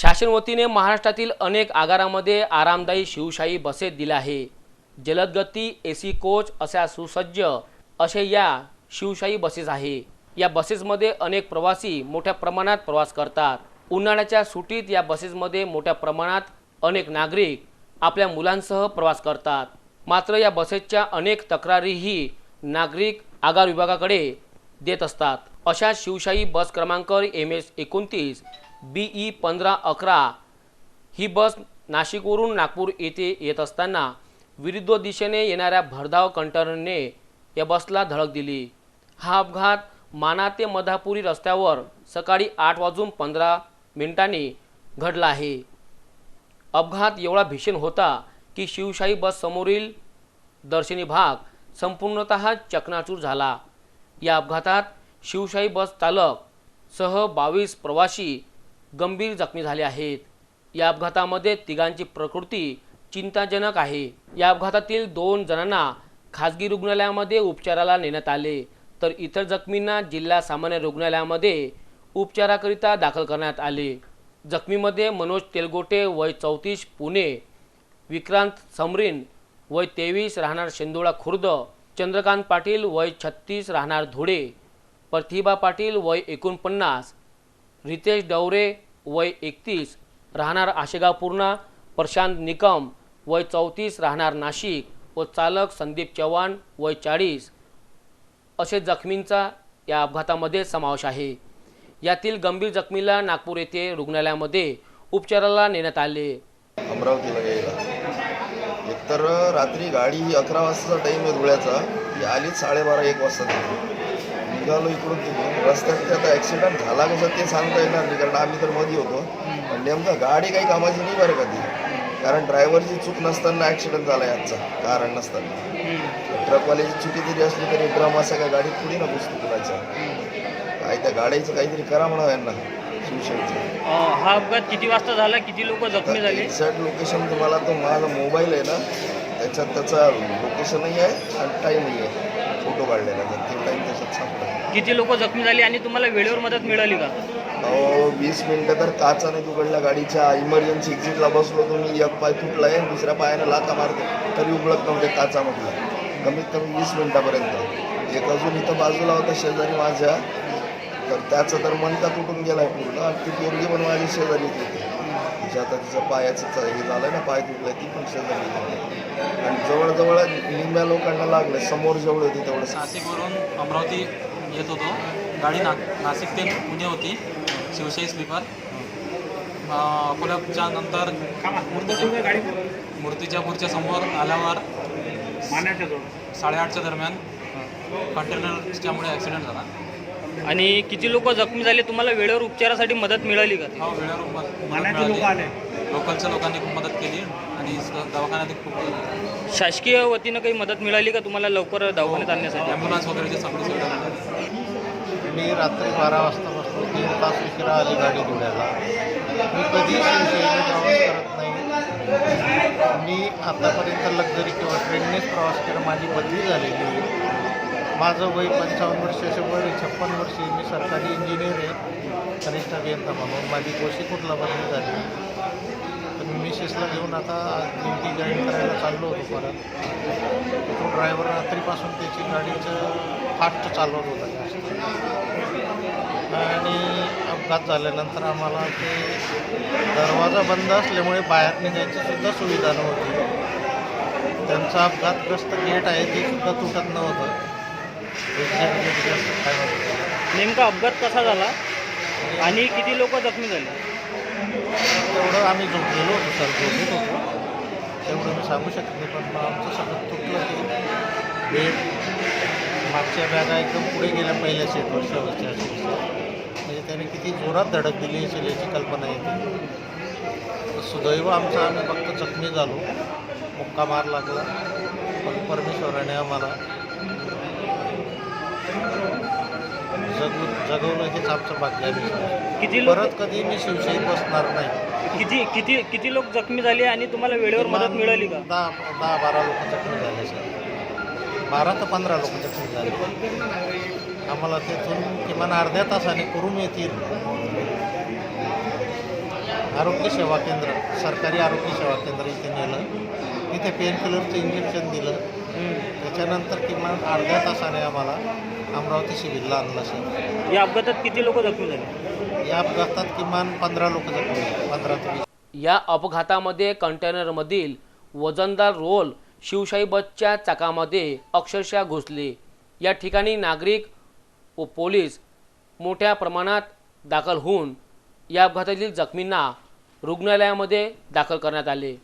शासन वतीने महाराष्ट्रातील अनेक आगारामध्ये आरामदायी शिवशाही बसेस दिल्या आहे. जलदगती ए सी कोच अशा सुसज्ज असे या शिवशाही बसेस आहे. या बसेसमध्ये अनेक प्रवासी मोठ्या प्रमाणात प्रवास करतात. उन्हाळ्याच्या सुटीत या बसेसमध्ये मोठ्या प्रमाणात अनेक नागरिक आपल्या मुलांसह प्रवास करतात. मात्र या बसेसच्या अनेक तक्रारीही नागरिक आगार विभागाकडे देत असतात. अशा शिवशाही बस क्रमांक एम एस एकोणतीस बी ई पंधरा अकरा ही बस नाशिकवरून नागपूर येथे येत असताना विरुद्ध दिशेने येणाऱ्या भरधाव कंटरने या बसला धडक दिली. हा अपघात माना ते मधापुरी रस्त्यावर सकाळी आठ वाजून पंधरा मिनिटांनी घडला आहे. अपघात एवढा भीषण होता की शिवशाही बससमोरील दर्शनी भाग संपूर्णत चकनाचूर झाला. या अपघातात शिवशाही बस चालक सह बावीस प्रवासी गंभीर जखमी झाले आहेत. या अपघातामध्ये तिघांची प्रकृती चिंताजनक आहे. या अपघातातील दोन जणांना खाजगी रुग्णालयामध्ये उपचाराला नेण्यात आले. तर इतर जखमींना जिल्हा सामान्य रुग्णालयामध्ये उपचाराकरिता दाखल करण्यात आले. जखमीमध्ये मनोज तेलगोटे वय चौतीस पुणे विक्रांत समरीन वय तेवीस राहणार शेंदोळा खुर्द चंद्रकांत पाटील वय छत्तीस राहणार धुळे प्रतिभा पाटील वय एकोणपन्नास रितेश डवरे वय एकतीस राहणार आशेगाव पूर्णा प्रशांत निकम वय चौतीस राहणार नाशिक व चालक संदीप चव्हाण वय चाळीस. असे जखमींचा या अपघातामध्ये समावेश आहे. यातील गंभीर जखमीला नागपूर येथे रुग्णालयामध्ये उपचाराला नेण्यात आले. अमरावतीला यायला. एकतर रात्री गाडी ही अकरा वाजताचा टाईम आहे धुळ्याचा. ती आलीच साडेबारा एक वाजता निघालो इकडून तिकडून. रस्त्यात ते आता ॲक्सिडेंट झाला कसं ते सांगता येणार नाही कारण आम्ही तर मध्ये होतो. पण नेमकं गाडी काही कामाची नाही बरं का ती. कारण ड्रायव्हरची चूक नसताना ॲक्सिडेंट झाला आहे आजचा. कारण नसताना. ट्रकवाल्याची चुकी जरी असली तरी ड्रम असा काय गाडीत थोडी ना घुसतो कुणाच्या काय त्या गाड्याचं काहीतरी करा म्हणा यांना. शिवसेनेचं हा अपघात किती वाजता झाला? किती लोक जखमी झाले? एक्झॅक्ट लोकेशन तुम्हाला तो माझा मोबाईल आहे ना. त्याच्यात त्याचा लोकेशनही आहे आणि टाईमही आहे. फोटो काढलेला. तर ते किती लोक जखमी झाली आणि तुम्हाला वेळेवर मदत मिळाली का? अहो वीस मिनटं तर काचा नाही उघडला गाडीच्या इमर्जन्सी एक्झिटला बसलो तुम्ही एक पाय तुटला आहे दुसऱ्या पायानं लाथा मारतो तरी उघडत नव्हते काचा म्हटलं कमीत कमी वीस मिनटापर्यंत. एक अजून इथं बाजूला होता शेजारी माझ्या. तर त्याचं तर मनका तुटून गेलाय पूर्ण. आणि ती पोरगी पण माझी शेजारी होती. तिच्या आता तिचं पायाचं हे झालंय ना पाय तुटलाय ती पण शेजारी. आणि जवळजवळ निम्म्या लोकांना लागलं समोर जेवढं होती तेवढं नाशिकवरून अमरावती येत होतो. गाडी ना नाशिक ते पुणे होती. शिवशाही स्लीपर. अकोल्याच्या नंतर मूर्तिजा मूर्तिजापूरच्या समोर आल्यावर साडेआठच्या दरम्यान कंटेनरच्यामुळे ॲक्सिडेंट झाला. आणि किती लोक जखमी झाले तुम्हाला वेळेवर उपचारासाठी मदत मिळाली का? हा वेळेवर मदत मिळाली. लोकलच्या लोकांनी खूप मदत केली आणि स- दवाखान्यात खूप शासकीय वतीनं काही मदत मिळाली का तुम्हाला लवकर दवाखान्यात आणण्यासाठी? ॲम्ब्युलन्स वगैरेची सगळी सुविधा मिळाली. मी रात्री बारा वाजता बसलो दीड तास उशिरा आली गाडी धुळ्याला मी कधी शिवसेनेने प्रवास करत नाही. मी आतापर्यंत लक्झरी किंवा ट्रेननेच प्रवास केला. माझी बदली झालेली आहे. माझं वय पंचावन्न वर्षाचं वय छप्पन वर्षी मी सरकारी इंजिनियर आहे. कनिष्ठ अभियंता म्हणून माझी गोशीपूरला बदली झाली? तर मी मिसेसला घेऊन आता ड्युटी जॉईन करायला चाललो होतो परत. तो ड्रायव्हर रात्रीपासून त्याची गाडीचं फास्ट चालवत होता आणि अपघात झाल्यानंतर आम्हाला ते दरवाजा बंद असल्यामुळे बाहेर निघायची सुद्धा सुविधा नव्हती. त्यांचा अपघातग्रस्त गेट आहे ते सुद्धा तुटत नव्हतं. नेमका अपघात कसा झाला? आणि किती लोक जखमी झाले? तेवढं आम्ही झोपलेलो होतो सर झोपलेलो होतो. तेवढं मी सांगू शकत नाही पण मग आमचं सगळं तुटलं की बेड मागच्या बॅगा एकदम पुढे गेल्या पहिल्या सीटवर शेवटच्या म्हणजे त्याने किती जोरात धडक दिली असेल याची कल्पना येते. सुदैव आमचा आम्ही फक्त जखमी झालो. मुक्का मार लागला. पण परमेश्वराने आम्हाला जगू जगवलं हेच आमचं भाग्य आहे. किती लोक परत कधी मी शिवशाहीत बसणार नाही. किती किती किती लोक जखमी झाले आणि तुम्हाला वेळेवर मदत मिळाली का? दहा दहा बारा लोक जखमी झाले सर. बारा ते पंधरा लोक जखमी झाले. आम्हाला तिथून किमान अर्ध्या तासाने करून येतील. आरोग्य सेवा केंद्र सरकारी आरोग्य सेवा केंद्र इथे नेलं. तिथे पेन किलरचं इंजेक्शन दिलं. त्याच्यानंतर किमान अर्ध्या तासाने आम्हाला अमरावती सिव्हिलला आणलं सर या अपघातात किती लोक जखमी झाले? या अपघातात किमान पंधरा लोक जखमी झाले. पंधरा ते या अपघातामध्ये कंटेनरमधील वजनदार रोल शिवशाही बसच्या चाकामध्ये अक्षरशः घुसले. या ठिकाणी नागरिक व पोलीस मोठ्या प्रमाणात दाखल होऊन या अपघातातील जखमींना रुग्णालयामध्ये दाखल करण्यात आले.